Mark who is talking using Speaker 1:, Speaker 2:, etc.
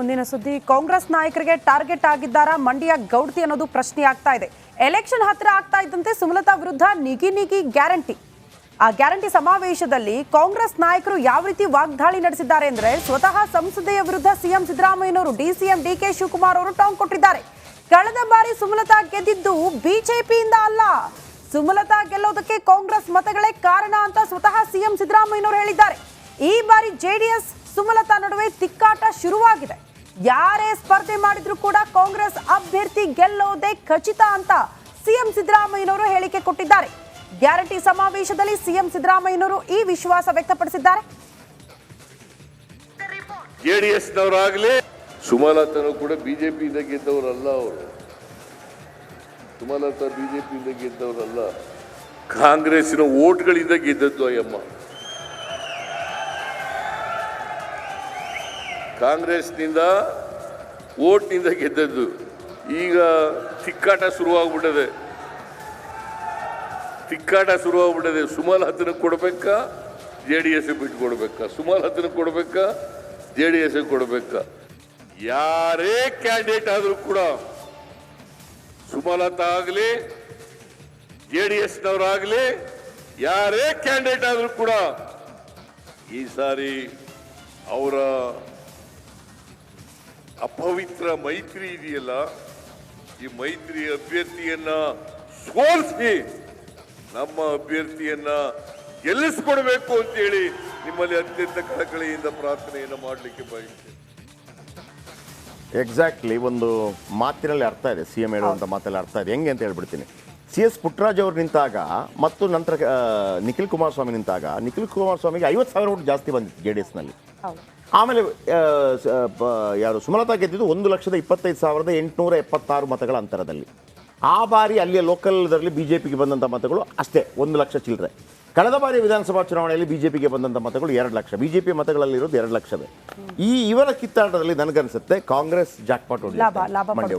Speaker 1: ಮುಂದಿನ ಸುದ್ದಿ. ಕಾಂಗ್ರೆಸ್ ನಾಯಕರಿಗೆ ಟಾರ್ಗೆಟ್ ಆಗಿದ್ದಾರಾ ಮಂಡ್ಯ ಗೌಡ್ತಿ ಅನ್ನೋದು ಪ್ರಶ್ನೆ ಆಗ್ತಾ ಇದೆ. ಎಲೆಕ್ಷನ್ ಹತ್ತಿರ ಆಗ್ತಾ ಇದ್ದಂತೆ ಸುಮಲತಾ ವಿರುದ್ಧ ನಿಗಿ ನಿಗಿ ಗ್ಯಾರಂಟಿ. ಆ ಗ್ಯಾರಂಟಿ ಸಮಾವೇಶದಲ್ಲಿ ಕಾಂಗ್ರೆಸ್ ನಾಯಕರು ಯಾವ ರೀತಿ ವಾಗ್ದಾಳಿ ನಡೆಸಿದ್ದಾರೆ ಅಂದ್ರೆ ಸ್ವತಃ ಸಂಸದೆಯ ವಿರುದ್ಧ ಸಿಎಂ ಸಿದ್ದರಾಮಯ್ಯನವರು ಡಿಸಿಎಂ ಡಿಕೆ ಶಿವಕುಮಾರ್ ಅವರು ಟಾಂಗ್ ಕೊಟ್ಟಿದ್ದಾರೆ. ಕಳೆದ ಬಾರಿ ಸುಮಲತಾ ಗೆದ್ದಿದ್ದು ಬಿಜೆಪಿಯಿಂದ ಅಲ್ಲ. ಸುಮಲತಾ ಗೆಲ್ಲೋದಕ್ಕೆ ಕಾಂಗ್ರೆಸ್ ಮತಗಳೇ ಕಾರಣ ಅಂತ ಸ್ವತಃ ಸಿಎಂ ಸಿದ್ದರಾಮಯ್ಯನವರು ಹೇಳಿದ್ದಾರೆ. ಈ ಬಾರಿ ಜೆಡಿಎಸ್ ಸುಮಲತಾ ನಡುವೆ ತಿಕ್ಕಾಟ ಶುರುವಾಗಿದೆ. ಯಾರೇ ಸ್ಪರ್ಧೆ ಮಾಡಿದ್ರು ಕೂಡ ಕಾಂಗ್ರೆಸ್ ಅಭ್ಯರ್ಥಿ ಗೆಲ್ಲೋದೇ ಖಚಿತ ಅಂತ ಸಿಎಂ ಸಿದ್ದರಾಮಯ್ಯನವರು ಹೇಳಿಕೆ ಕೊಟ್ಟಿದ್ದಾರೆ. ಗ್ಯಾರಂಟಿ ಸಮಾವೇಶದಲ್ಲಿ ಸಿಎಂ ಸಿದ್ದರಾಮಯ್ಯನವರು ಈ ವಿಶ್ವಾಸ ವ್ಯಕ್ತಪಡಿಸಿದ್ದಾರೆ.
Speaker 2: ಜೆಡಿಎಸ್ನವರಾಗಲಿ ಸುಮಲತನು ಕೂಡ ಬಿಜೆಪಿಯಿಂದ ಗೆದ್ದವರಲ್ಲ ಅವರು. ಸುಮಲತಾ ಬಿಜೆಪಿಯಿಂದ ಗೆದ್ದವರಲ್ಲ. ಕಾಂಗ್ರೆಸ್ನ ಓಟ್ಗಳಿಂದ ಗೆದ್ದದ್ದು ಅಯ್ಯಮ್ಮ. ಕಾಂಗ್ರೆಸ್ನಿಂದ ಓಟ್ನಿಂದ ಗೆದ್ದದ್ದು. ಈಗ ತಿಕ್ಕಾಟ ಶುರುವಾಗ್ಬಿಟ್ಟದೆ. ತಿಕ್ಕಾಟ ಶುರುವಾಗ್ಬಿಟ್ಟದೆ. ಸುಮಲತನ ಕೊಡ್ಬೇಕಾ? ಜೆ ಡಿ ಎಸ್ ಬಿಟ್ಟು ಕೊಡ್ಬೇಕಾ? ಸುಮಲತನ ಕೊಡಬೇಕಾ? ಜೆ ಡಿ ಎಸ್ ಕೊಡ್ಬೇಕಾ? ಯಾರೇ ಕ್ಯಾಂಡಿಡೇಟ್ ಆದರೂ ಕೂಡ ಸುಮಲತಾ ಆಗಲಿ, ಜೆ ಡಿ ಎಸ್ನವರಾಗಲಿ ಯಾರೇ ಕ್ಯಾಂಡಿಡೇಟ್ ಆದರೂ ಕೂಡ ಈ ಸಾರಿ ಅವರ ಅಪವಿತ್ರ ಮೈತ್ರಿ ಇದೆಯಲ್ಲ ಈ ಮೈತ್ರಿ ಅಭ್ಯರ್ಥಿಯನ್ನ ಸೋಲಿಸಿ ನಮ್ಮ ಅಭ್ಯರ್ಥಿಯನ್ನ ಗೆಲ್ಲಿಸ್ಕೊಡ್ಬೇಕು ಅಂತೇಳಿ ನಿಮ್ಮಲ್ಲಿ ಅತ್ಯಂತ ಕಳಕಳಿಯಿಂದ ಪ್ರಾರ್ಥನೆಯನ್ನು ಮಾಡಲಿಕ್ಕೆ ಬಯಸ್ತೇನೆ
Speaker 3: ಎಕ್ಸಾಕ್ಟ್ಲಿ ಒಂದು ಮಾತಿನಲ್ಲಿ ಅರ್ಥ ಇದೆ ಸಿ ಎಂ ಹೇಳುವಂಥ ಮಾತಲ್ಲಿ ಅರ್ಥ ಇದೆ. ಹೆಂಗೆ ಅಂತ ಹೇಳ್ಬಿಡ್ತೀನಿ. ಸಿ ಎಸ್ ಪುಟ್ರಾಜ್ ಅವರು ನಿಂತಾಗ ಮತ್ತು ನಂತರ ನಿಖಿಲ್ ಕುಮಾರಸ್ವಾಮಿ ನಿಂತಾಗ ನಿಖಿಲ್ ಕುಮಾರಸ್ವಾಮಿಗೆ ಐವತ್ತು ಸಾವಿರ ಓಟ್ ಜಾಸ್ತಿ ಬಂದಿತ್ತು ಜೆ ಡಿ ಎಸ್ನಲ್ಲಿ ಆಮೇಲೆ ಯಾರು ಸುಮಲತಾ ಗೆದ್ದಿದ್ದು ಒಂದು ಲಕ್ಷದ ಇಪ್ಪತ್ತೈದು ಸಾವಿರದ ಎಂಟುನೂರ ಎಪ್ಪತ್ತಾರು ಮತಗಳ ಅಂತರದಲ್ಲಿ. ಆ ಬಾರಿ ಅಲ್ಲಿಯ ಲೋಕಲ್ದರಲ್ಲಿ ಬಿ ಜೆ ಪಿಗೆ ಬಂದಂಥ ಮತಗಳು ಅಷ್ಟೇ ಒಂದು ಲಕ್ಷ ಚಿಲ್ಲರೆ. ಕಳೆದ ಬಾರಿ ವಿಧಾನಸಭಾ ಚುನಾವಣೆಯಲ್ಲಿ ಬಿ ಜೆ ಪಿಗೆ ಬಂದಂಥ ಮತಗಳು ಎರಡು ಲಕ್ಷ. ಬಿ ಜೆ ಪಿ ಮತಗಳಲ್ಲಿರೋದು ಎರಡು ಲಕ್ಷವೇ. ಈ ಇವರ ಕಿತ್ತಾಟದಲ್ಲಿ ನನಗನ್ಸುತ್ತೆ ಕಾಂಗ್ರೆಸ್ ಜಾಕ್ಪಾಟ್ ಮಂಡ್ಯ